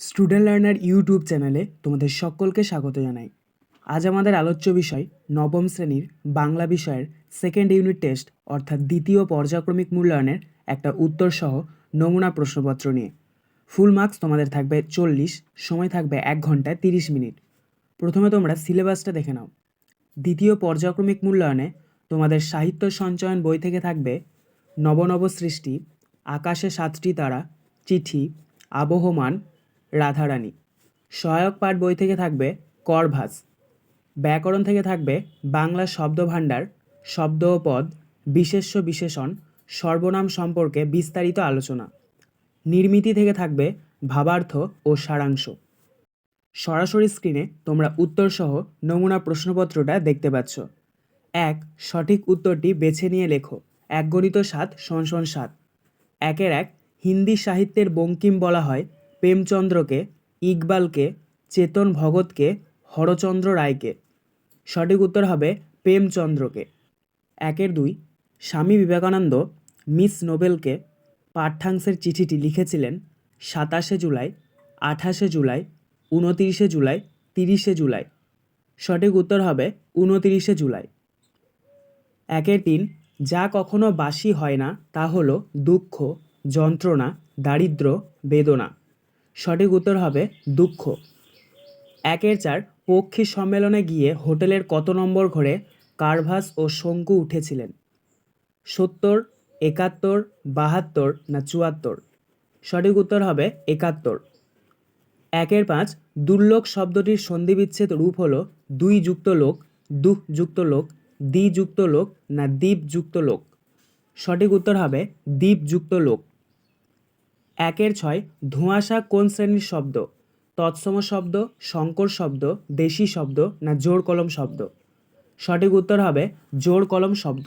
Student learner YouTube চ্যানেলে তোমাদের সকলকে স্বাগত জানাই। আজ আমাদের আলোচ্য বিষয় নবম শ্রেণির বাংলা বিষয়ের সেকেন্ড ইউনিট টেস্ট অর্থাৎ দ্বিতীয় পর্যায়ক্রমিক মূল্যায়নের একটা উত্তর সহ নমুনা প্রশ্নপত্র নিয়ে। ফুল মার্কস তোমাদের থাকবে চল্লিশ, সময় থাকবে এক ঘন্টায় তিরিশ মিনিট। প্রথমে তোমরা সিলেবাসটা দেখে নাও। দ্বিতীয় পর্যায়ক্রমিক মূল্যায়নে তোমাদের সাহিত্য সঞ্চয়ন বই থেকে থাকবে নবনব সৃষ্টি আকাশে সাতটি তারা, চিঠি, আবহমান রাধারানী। সহায়ক পাঠ বই থেকে থাকবে করভাস। ব্যাকরণ থেকে থাকবে বাংলা শব্দভাণ্ডার, শব্দ ও পদ, বিশেষ্য বিশেষণ, সর্বনাম সম্পর্কে বিস্তারিত আলোচনা। নির্মিতি থেকে থাকবে ভাবার্থ ও সারাংশ। সরাসরি স্ক্রিনে তোমরা উত্তরসহ নমুনা প্রশ্নপত্রটা দেখতে পাচ্ছ। এক, সঠিক উত্তরটি বেছে নিয়ে লেখো। এক গণিত সাত সংসন সাত। একের এক, হিন্দি সাহিত্যের বঙ্কিম বলা হয় প্রেমচন্দ্রকে, ইকবালকে, চেতন ভগতকে হরচন্দ্র রায়কে। সঠিক উত্তর হবে প্রেমচন্দ্রকে। একের দুই, স্বামী বিবেকানন্দ মিস নোবেলকে পাঠ্যাংশের চিঠিটি লিখেছিলেন সাতাশে জুলাই, আঠাশে জুলাই, উনতিরিশে জুলাই, তিরিশে জুলাই। সঠিক উত্তর হবে উনতিরিশে জুলাই। একের তিন, যা কখনো বাসি হয় না তা হলো দুঃখ, যন্ত্রণা, দারিদ্র, বেদনা। সঠিক উত্তর হবে দুঃখ। একের চার, পক্ষী সম্মেলনে গিয়ে হোটেলের কত নম্বর ঘরে কার্ভাস ও শঙ্কু উঠেছিলেন? সত্তর, একাত্তর, বাহাত্তর না চুয়াত্তর? সঠিক উত্তর হবে একাত্তর। একের পাঁচ দুর্লোক শব্দটির সন্ধিবিচ্ছেদ রূপ হলো দুই যুক্ত লোক, দুঃ যুক্ত লোক, দ্বি যুক্ত লোক না দ্বীপ যুক্ত লোক? সঠিক উত্তর হবে দ্বীপ যুক্ত লোক। একের ছয় ধোঁয়াশা কোন শ্রেণির শব্দ? তৎসম শব্দ সংকর শব্দ, দেশি শব্দ না জোর কলম শব্দ? সঠিক উত্তর হবে জোর কলম শব্দ।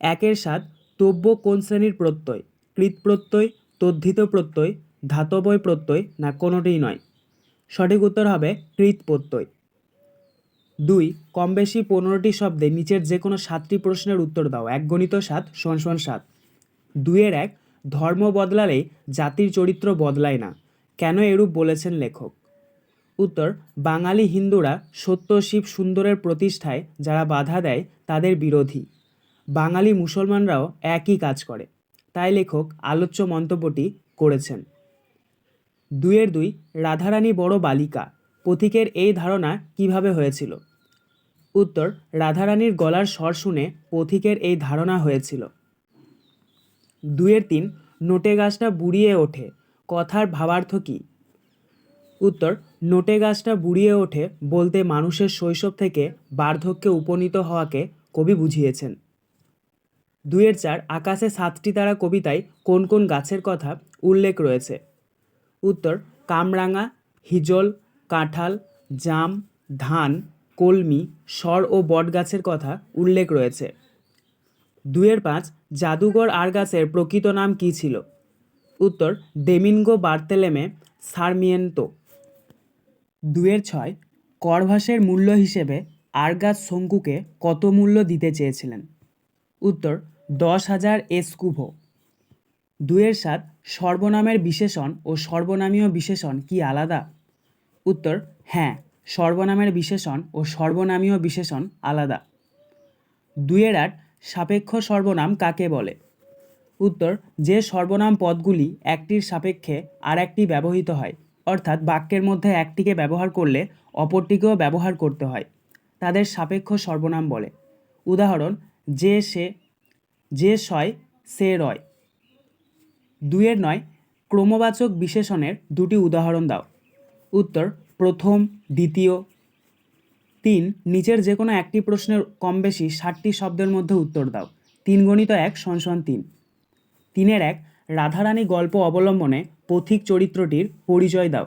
একের সাত তব্য কোন শ্রেণির প্রত্যয়? কৃত প্রত্যয়, তদ্ধিত প্রত্যয়, ধাতবয় প্রত্যয় না কোনোটিই নয়? সঠিক উত্তর হবে কৃত প্রত্যয়। দুই কম বেশি পনেরোটি শব্দে নিচের যে কোনো সাতটি প্রশ্নের উত্তর দাও। এক গণিত সাত, সমান সমান সাত। দুইয়ের এক ধর্ম বদলালে জাতির চরিত্র বদলায় না। কেন এরূপ বলেছেন লেখক? উত্তর, বাঙালি হিন্দুরা সত্য শিব সুন্দরের প্রতিষ্ঠায় যারা বাধা দেয়, তাদের বিরোধী। বাঙালি মুসলমানরাও একই কাজ করে। তাই লেখক আলোচ্য মন্তব্যটি করেছেন। দুইয়ের দুই, রাধারানী বড় বালিকা, পথিকের এই ধারণা কীভাবে হয়েছিল? উত্তর, রাধারানীর গলার স্বর শুনে পথিকের এই ধারণা হয়েছিল। দুইয়ের তিন, নোটে গাছটা বুড়িয়ে ওঠে, কথার ভাবার্থ কী? উত্তর, নোটে গাছটা বুড়িয়ে ওঠে বলতে মানুষের শৈশব থেকে বার্ধক্যে উপনীত হওয়াকে কবি বুঝিয়েছেন। দুইয়ের চার, আকাশে সাতটি তারা কবিতায় কোন কোন গাছের কথা উল্লেখ রয়েছে? উত্তর, কামরাঙা, হিজল, কাঁঠাল, জাম, ধান, কলমি সর ও বট গাছের কথা উল্লেখ রয়েছে। দুইয়ের পাঁচ, জাদুঘর আর গাছের প্রকৃত নাম কী ছিল? উত্তর ডেমিনগো বার্তেলেমে সারমিয়েন্তো। দুইয়ের ছয়, করভাসের মূল্য হিসেবে আরগাস শঙ্কুকে কত মূল্য দিতে চেয়েছিলেন? উত্তর, দশ হাজার এসকুভো দুইয়ের সাত, সর্বনামের বিশেষণ ও সর্বনামীয় বিশেষণ কি আলাদা? উত্তর হ্যাঁ সর্বনামের বিশেষণ ও সর্বনামীয় বিশেষণ আলাদা। দুইয়ের আট সাপেক্ষ সর্বনাম কাকে বলে? উত্তর, যে সর্বনাম পদগুলি একটির সাপেক্ষে আর একটি ব্যবহৃত হয়, অর্থাৎ বাক্যের মধ্যে একটিকে ব্যবহার করলে অপরটিকেও ব্যবহার করতে হয়, তাদের সাপেক্ষ সর্বনাম বলে। উদাহরণ, যে সে, যে সয়, সে রয়। দুইয়ের নয়, ক্রমবাচক বিশেষণের দুটি উদাহরণ দাও। উত্তর, প্রথম, দ্বিতীয় তিন নিচের যে কোনো একটি প্রশ্নের কম বেশি ষাটটি শব্দের মধ্যে উত্তর দাও। তিন গণিত এক, সনসন তিন। তিনের এক, রাধারানী গল্প অবলম্বনে পথিক চরিত্রটির পরিচয় দাও।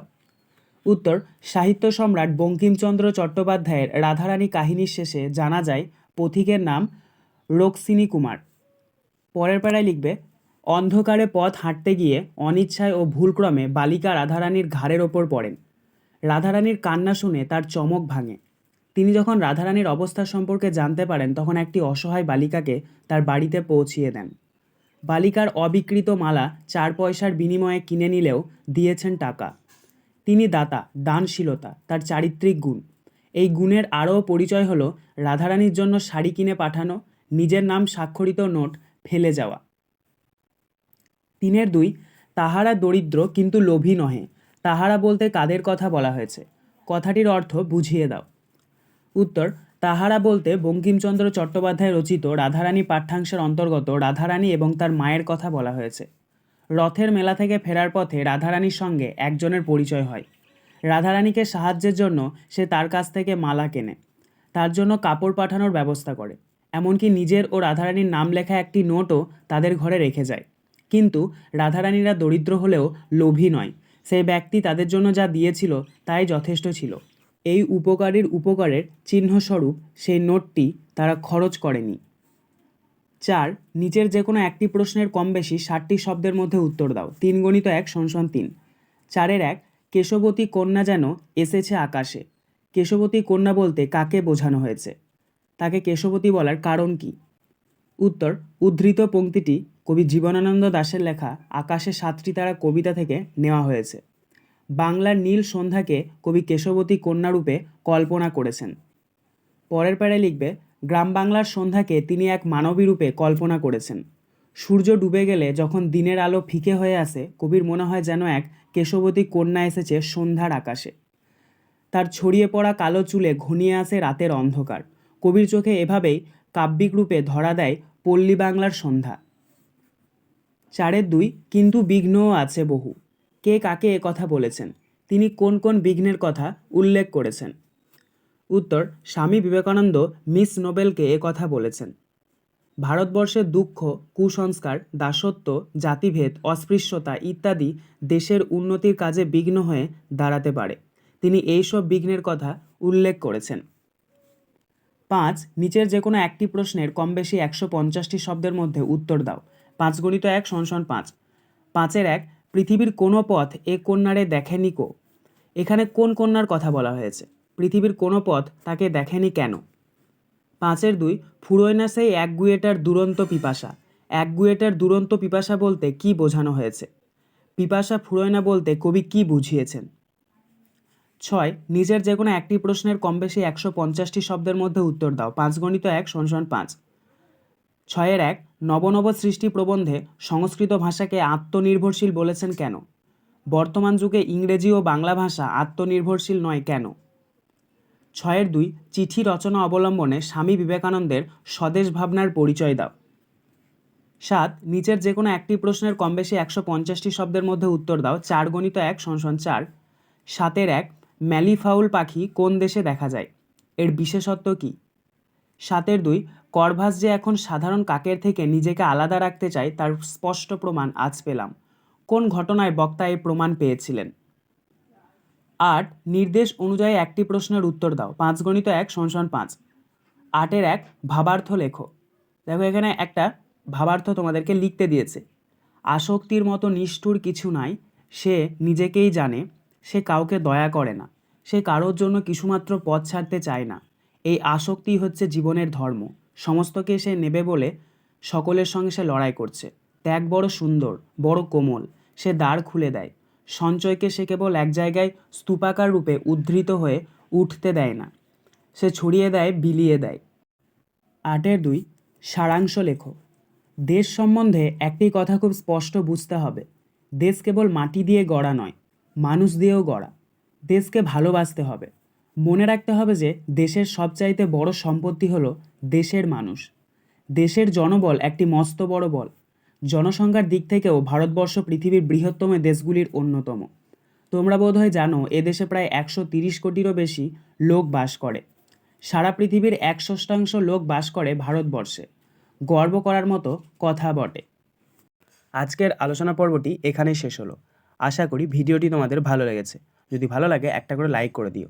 উত্তর, সাহিত্য সম্রাট বঙ্কিমচন্দ্র চট্টোপাধ্যায়ের রাধারানী কাহিনীর শেষে জানা যায় পথিকের নাম রক্সিনী কুমার। পরের পাড়ায় লিখবে, অন্ধকারে পথ হাঁটতে গিয়ে অনিচ্ছায় ও ভুলক্রমে বালিকা রাধারানীর ঘাড়ের ওপর পড়েন। রাধারানীর কান্না শুনে তার চমক ভাঙে। তিনি যখন রাধারানীর অবস্থা সম্পর্কে জানতে পারেন, তখন একটি অসহায় বালিকাকে তার বাড়িতে পৌঁছিয়ে দেন। বালিকার অবিকৃত মালা চার পয়সার বিনিময়ে কিনে নিলেও দিয়েছেন টাকা। তিনি দাতা, দানশীলতা, তার চারিত্রিক গুণ। এই গুণের আরও পরিচয় হলো রাধারানীর জন্য শাড়ি কিনে পাঠানো, নিজের নাম স্বাক্ষরিত নোট ফেলে যাওয়া। তিনের দুই, তাহারা দরিদ্র কিন্তু লোভী নহে। তাহারা বলতে কাদের কথা বলা হয়েছে? কথাটির অর্থ বুঝিয়ে দাও। উত্তর, তাহারা বলতে বঙ্কিমচন্দ্র চট্টোপাধ্যায় রচিত রাধারানী পাঠ্যাংশের অন্তর্গত রাধারানী এবং তার মায়ের কথা বলা হয়েছে। রথের মেলা থেকে ফেরার পথে রাধারানীর সঙ্গে একজনের পরিচয় হয়। রাধারানীকে সাহায্যের জন্য সে তার কাছ থেকে মালা কেনে। তার জন্য কাপড় পাঠানোর ব্যবস্থা করে। এমনকি নিজের ও রাধারানীর নাম লেখা একটি নোটও তাদের ঘরে রেখে যায়। কিন্তু রাধারানীরা দরিদ্র হলেও লোভী নয়। সেই ব্যক্তি তাদের জন্য যা দিয়েছিল তাই যথেষ্ট ছিল। এই উপকারীর উপকারের চিহ্নস্বরূপ সেই নোটটি তারা খরচ করেনি। চার নিচের যে কোনো একটি প্রশ্নের কম বেশি ষাটটি শব্দের মধ্যে উত্তর দাও। তিন গণিত এক শনশন তিন। চারের এক, কেশবতী কন্যা যেন এসেছে আকাশে। কেশবতী কন্যা বলতে কাকে বোঝানো হয়েছে? তাকে কেশবতী বলার কারণ কি? উত্তর, উদ্ধৃত পংক্তিটি কবি জীবনানন্দ দাশের লেখা আকাশে সাতটি তারা কবিতা থেকে নেওয়া হয়েছে। বাংলার নীল সন্ধ্যাকে কবি কেশবতী কন্যারূপে কল্পনা করেছেন। পরের প্যারায় লিখবে, গ্রাম বাংলার সন্ধ্যাকে তিনি এক মানবী রূপে কল্পনা করেছেন। সূর্য ডুবে গেলে যখন দিনের আলো ফিকে হয়ে আসে, কবির মনে হয় যেন এক কেশবতী কন্যা এসেছে সন্ধ্যার আকাশে। তার ছড়িয়ে পড়া কালো চুলে ঘনিয়ে আসে রাতের অন্ধকার। কবির চোখে এভাবেই কাব্যিক রূপে ধরা দেয় পল্লী বাংলার সন্ধ্যা। চারের দুই কিন্তু বিঘ্নও আছে বহু। কে কাকে এ কথা বলেছেন? তিনি কোন কোন বিঘ্নের কথা উল্লেখ করেছেন? উত্তর, স্বামী বিবেকানন্দ মিস নোবেলকে এ কথা বলেছেন। ভারতবর্ষের দুঃখ, কুসংস্কার, দাসত্ব, জাতিভেদ, অস্পৃশ্যতা ইত্যাদি দেশের উন্নতির কাজে বিঘ্ন হয়ে দাঁড়াতে পারে। তিনি এইসব বিঘ্নের কথা উল্লেখ করেছেন। পাঁচ, নিচের যে কোনো একটি প্রশ্নের কম বেশি একশো পঞ্চাশটি শব্দের মধ্যে উত্তর দাও। পাঁচ গণিত এক শনশন পাঁচ। পাঁচের এক পৃথিবীর কোনো পথ এ কন্যারে দেখেনি কো? এখানে কোন কন্যার কথা বলা হয়েছে? পৃথিবীর কোনো পথ তাকে দেখেনি কেন? পাঁচের দুই, ফুরোয় না সেই এক গুয়েটার দুরন্ত পিপাসা? এক গুয়েটার দুরন্ত পিপাসা বলতে কি বোঝানো হয়েছে? পিপাসা ফুরোয় না বলতে কবি কি বুঝিয়েছেন? ছয়, নিজের যে কোনো একটি প্রশ্নের কম বেশি একশো পঞ্চাশটি শব্দের মধ্যে উত্তর দাও। পাঁচ গণিত এক শনশন পাঁচ। ছয়ের এক নবনব সৃষ্টি প্রবন্ধে সংস্কৃত ভাষাকে আত্মনির্ভরশীল বলেছেন কেন? বর্তমান যুগে ইংরেজি ও বাংলা ভাষা আত্মনির্ভরশীল নয় কেন? ছয়ের দুই চিঠি রচনা অবলম্বনে স্বামী বিবেকানন্দের স্বদেশ ভাবনার পরিচয় দাও। সাত নিচের যে কোনো একটি প্রশ্নের কম বেশি একশো পঞ্চাশটি শব্দের মধ্যে উত্তর দাও, চার গণিত এক শনশন চার। সাতের এক ম্যালিফাউল পাখি কোন দেশে দেখা যায়? এর বিশেষত্ব কী? সাতের দুই, করভাস যে এখন সাধারণ কাকের থেকে নিজেকে আলাদা রাখতে চায়, তার স্পষ্ট প্রমাণ আজ পেলাম। কোন ঘটনায় বক্তা এই প্রমাণ পেয়েছিলেন? আট, নির্দেশ অনুযায়ী একটি প্রশ্নের উত্তর দাও। পাঁচ গণিত এক শনশন পাঁচ। আটের এক, ভাবার্থ লেখো। দেখো এখানে একটা ভাবার্থ তোমাদেরকে লিখতে দিয়েছে। আসক্তির মতো নিষ্ঠুর কিছু নাই, সে নিজেকেই জানে, সে কাউকে দয়া করে না, সে কারোর জন্য কিছুমাত্র পথ ছাড়তে চায় না। এই আসক্তি হচ্ছে জীবনের ধর্ম। সমস্তকে সে নেবে বলে সকলের সঙ্গে সে লড়াই করছে। ত্যাগ বড় সুন্দর, বড় কোমল, সে দ্বার খুলে দেয়। সঞ্চয়কে সে কেবল এক জায়গায় স্তূপাকার রূপে উদ্ধৃত হয়ে উঠতে দেয় না। সে ছড়িয়ে দেয়, বিলিয়ে দেয়। আটের দুই, সারাংশ লেখো। দেশ সম্বন্ধে একটি কথা খুব স্পষ্ট বুঝতে হবে। দেশ কেবল মাটি দিয়ে গড়া নয়, মানুষ দিয়েও গড়া। দেশকে ভালোবাসতে হবে। মনে রাখতে হবে যে দেশের সবচাইতে বড় সম্পত্তি হলো দেশের মানুষ। দেশের জনবল একটি মস্ত বড় বল। জনসংখ্যার দিক থেকেও ভারতবর্ষ পৃথিবীর বৃহত্তম দেশগুলির অন্যতম। তোমরা বোধহয় জানো এদেশে প্রায় একশো তিরিশ কোটিরও বেশি লোক বাস করে। সারা পৃথিবীর এক ষষ্ঠাংশ লোক বাস করে ভারতবর্ষে। গর্ব করার মতো কথা বটে। আজকের আলোচনা পর্বটি এখানেই শেষ হলো। আশা করি ভিডিওটি তোমাদের ভালো লেগেছে। যদি ভালো লাগে একটা করে লাইক করে দিও।